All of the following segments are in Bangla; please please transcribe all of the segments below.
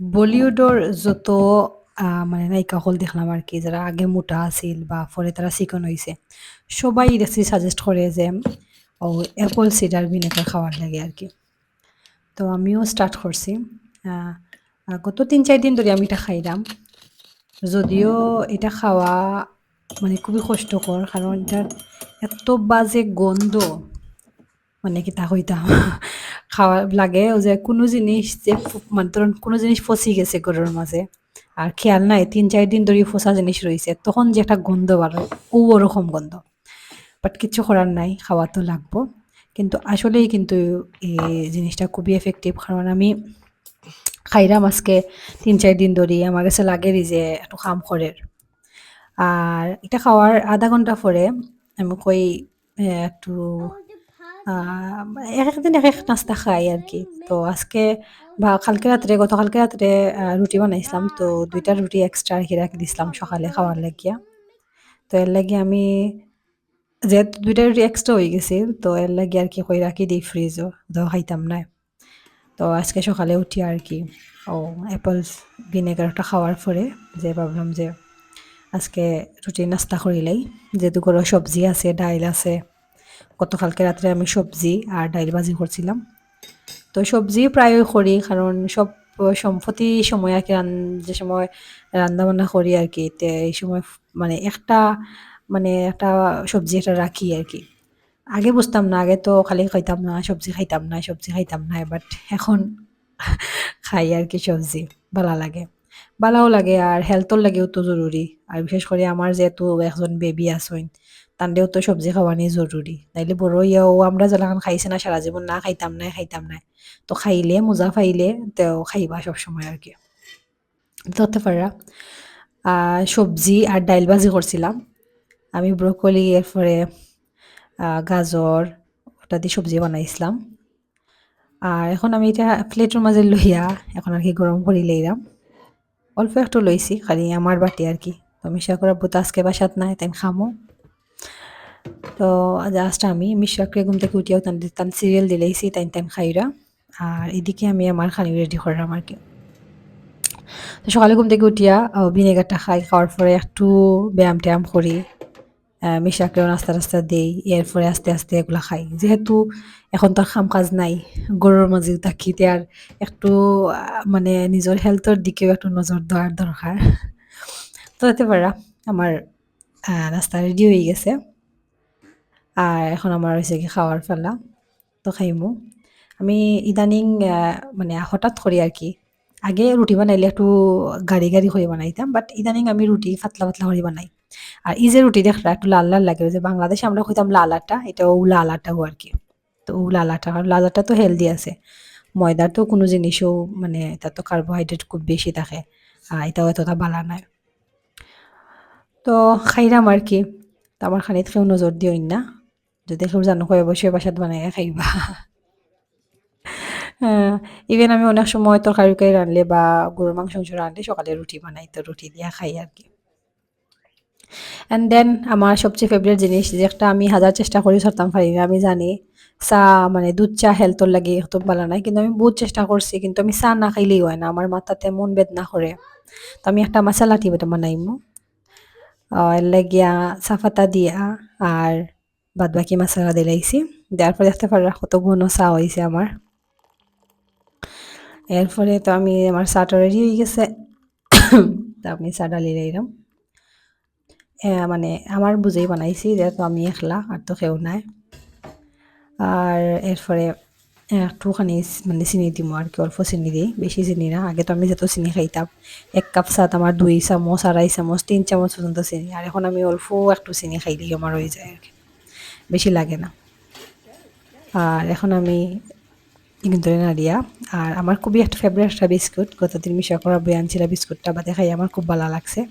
বলিউডর যত মানে নায়িকা হল দেখলাম আর কি যারা আগে মোটা আছিল বা পরে তারা চিকন হইছে। সবাই রেসিপি সাজেস্ট করে যে ও অ্যাপল সিডার ভিনেগার খাওয়ার লাগে আর কি তো আমিও স্টার্ট করছি। গত ৩-৪ দিন ধরে আমি এটা খাইলাম। যদিও এটা খাওয়া মানে খুবই কষ্টকর কারণ এটার এত বাজে গন্ধ মানে কিতা কইতাম খাওয়া লাগে যে কোনো জিনিস যে মানে ধরুন কোনো জিনিস ফসি গেছে ঘরের মাঝে আর খেয়াল নাই ৩-৪ দিন ধরে ফসা জিনিস রইছে। তখন যে একটা গন্ধ হয়, ও ওরকম গন্ধ। বাট কিচ্ছু করার নাই, খাওয়া তো লাগবো। কিন্তু আসলেই কিন্তু এই জিনিসটা খুবই এফেক্টিভ কারণ আমি খাইলাম আজকে ৩-৪ দিন ধরে। আমার কাছে লাগেরই যে একটু কাম করে। আর এটা খাওয়ার আধা ঘণ্টা পরে আমি কই এ একটু আ একেকদিন একেক নাস্তা খাই আর কি তো আজকে বা কালকে রাত্রে গতকালকে রাত্রে রুটি বানাইছিলাম। তো ২ টা রুটি এক্সট্রা আরকি রাখি দিছিলাম সকালে খাওয়ার লাগিয়া। তো এর লাগি আমি যেহেতু ২ টা রুটি এক্সট্রা হয়ে গেছিল, তো এর লাগি আরকি কই রাখি দেই ফ্রিজও। তো খাইতাম না। তো আজকে সকালে উঠি আর কি ও অ্যাপলস ভিনেগারটা খাওয়ার পরে যে ভাবলাম যে আজকে রুটির নাস্তা করিলাই। যেহেতু ঘরে সবজি আছে, ডাইল আছে। গতকালকে রাত্রে আমি সবজি আর ডাইল ভাজি করছিলাম। তো সবজি প্রায়ই করি কারণ সব সম্প্রতি সময় আরকি রান যে সময় রান্না-বান্না করি আরকি তে এই সময় মানে একটা মানে একটা সবজি একটা রাখি আর কি আগে বুঝতাম না। আগে তো খালি খাইতাম না, সবজি খাইতাম না, সবজি খাইতাম না। বাট এখন খাই আর কি সবজি। ভালো লাগে। ভালোও লাগে আর হেলথর লাগেও তো জরুরি। আর বিশেষ করে আমার যেহেতু একজন বেবি আছইন, তানরেও তো সবজি খাওয়ানি জরুরি। নাইলে বড় হইয়াও আমরা যেরকম খাইছি না সারা জীবন না খাইতাম নাই, খাইতাম নাই। তো খাইলে মজা পাইলে তেও খাইবা সবসময় আরকি। ধরতে পাররা। আ সবজি আর ডাইল ভাজি করছিলাম। আমি ব্রোকলি এরপরে গাজর ওটা দিয়ে সবজি বানাইছিলাম। আর এখন আমি এটা প্লেটের মাঝে লইয়া এখন আর কি গরম করি লইলাম। অল্প একটু লইছি খালি আমার বাটি আরকি। তো মিশা আব্বু তো আজকে বাসাত নাই, তাই খামু। তো জাস্ট আমি মিশরাকে ঘুম থেকে উঠিয়াও তান সিরিয়াল দিলাইছি তাইন তাইন খাইরা। আর এদিকে আমি আমার খানি রেডি করলাম আরকি। তো সকালে ঘুম থেকে উঠিয়া ভিনেগারটা খাই। খাওয়ার পরে একটু ব্যায়াম-ট্যায়াম করি। আ মিশাকেও নাস্তা-টাস্তা দেই। এরপরে আস্তে, আস্তে এগুলা খাই। যেহেতু এখন তো আর কাম-কাজ নাই। ঘরের মাঝেও থাকি তে আর একটু মানে নিজের হেলথের দিকেও একটু নজর দেওয়ার দরকার। তো হতে পাররা আমার নাস্তা রেডি হয়ে গেছে। আর এখন আমার হইছে কি খাওয়ার ফেলা তো খাইমু। আমি ইদানিং মানে হঠাৎ করি আরকি। আগে রুটি বানাইলে একটু গাড়ি, গাড়ি করে বানাইতাম। বাট ইদানিং আমি রুটি পাতলা, পাতলা করে বানাই। আর এই যে রুটি দেখরা একটু লাল, লাল লাগে। যে বাংলাদেশে আমরা কইতাম লাল আটা, এটাও লাল আটাও আরকি। তো ও লাল আটা, কারণ লাল আটা তো হেলদি আছে। ময়দার তো কোনো জিনিসও মানে এটার তো কার্বোহাইড্রেট খুব বেশি থাকে। আ এটাও এতটা বালা নাই। তো খাইলাম আরকি। তো আমার খানিত কেউ নজর দিওইন না। যদি জানো হয় অবশ্যই বাসাত বানাইয়া খাইবা। ইভেন আমি অনেক সময় তরকারি-টরকারি রানলে বা গরুর মাংস-টাংস রানলে সকালে রুটি বানাই। তো রুটি দিয়া খাই আর কি অ্যান্ড দেন আমার সবচেয়ে ফেভারিট জিনিস যে একটা আমি হাজার চেষ্টা করেও ছাড়তাম পারি না। আমি জানি চা মানে দুধ চা হেলথর লাগে এত বালা নাই। কিন্তু আমি বহুত চেষ্টা করছি। কিন্তু আমি চা না খাইলেই হয় না। আমার মাথাতে এমন বেদনা করে। তো আমি একটা মাসালা টি বানাইমু। এর লাগিয়া পাতা দিয়া আর বাদবাকি মাসালা দিলাইছি। দেওয়ার পরে দেখতে পাররা কত ঘন চা হইছে আমার। এরপরে তো আমি আমার চাটা রেডি হয়ে গেছে। তো আমি চা ঢালি লইলাম। মানে আমার বুঝেই বানাইছি যেহেতু আমি একলা আর তো কেউ নাই। আর এরপরে একটুখানি মানে চিনি দিমু আরকি অল্প চিনি দেই। বেশি চিনি না। আগে তো আমি যত চিনি খাইতাম। এক কাপ চাত আমার দুই চামচ, ২.৫ চামচ, ৩ চামচ পর্যন্ত চিনি। আর এখন আমি অল্প একটু চিনি খাই খাইলেই আমার হয়ে যায় আরকি। বেশি লাগে না। আর এখন আমি কিন্তু নাড়িয়া আর আমার খুবই একটা ফেভারিট একটা বিস্কুট। গতদিন মিশাকর আব্বু আনছিল বিস্কুটটা বাদে খাই আমার খুব ভালো লাগছে।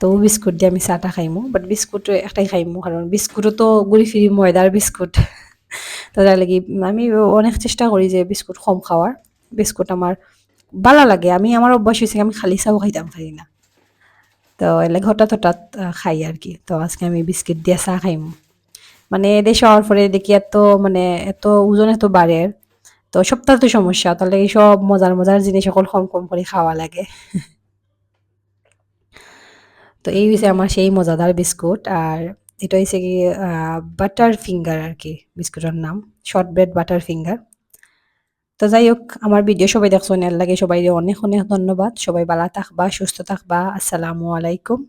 তো বিস্কুট দিয়ে আমি চাটা খাইমু। বাট বিস্কুট একটাই খাইমু কারণ বিস্কুটও তো ঘুরি-ফিরি ময়দার বিস্কুট। তো তার লাগি আমি অনেক চেষ্টা করি যে বিস্কুট কম খাওয়ার। বিস্কুট আমার ভালো লাগে। আমি আমার অভ্যাস হইছে আমি খালি চাও খাইতাম পারি না। তো এর লাগে হঠাৎ, হঠাৎ খাই খাই আরকি। তো আজকে আমি বিস্কিট দিয়ে চা খাইমু। মানে এদেশে হওয়ার পরে দেখি এত মানে এত ওজন এত বাড়ে। তো সপ্তাহ তো সমস্যা তার লাগে সব মজার মজার জিনিস সকল কম কম করে খাওয়া লাগে। তো এই হয়েছে আমার সেই মজাদার বিস্কুট, আর এটা হয়েছে কি বাটার ফিঙ্গার আর কি, বিস্কুটের নাম শর্ট ব্রেড বাটার ফিঙ্গার তো যাই হোক, আমার ভিডিও সবাই দেখছ এর লাগে সবাই অনেক অনেক ধন্যবাদ। সবাই ভালো থাকবা, সুস্থ থাকবা, আসসালামু আলাইকুম।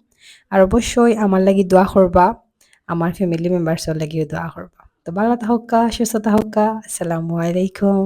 আর অবশ্যই আমার লাগি দোয়া করবা। আমার ফ্যামিলি মেম্বার্সের লাগিও দোয়া করবা। তো বাংলা তাহকা সুস্থ তাহকা আসসালামু আলাইকুম।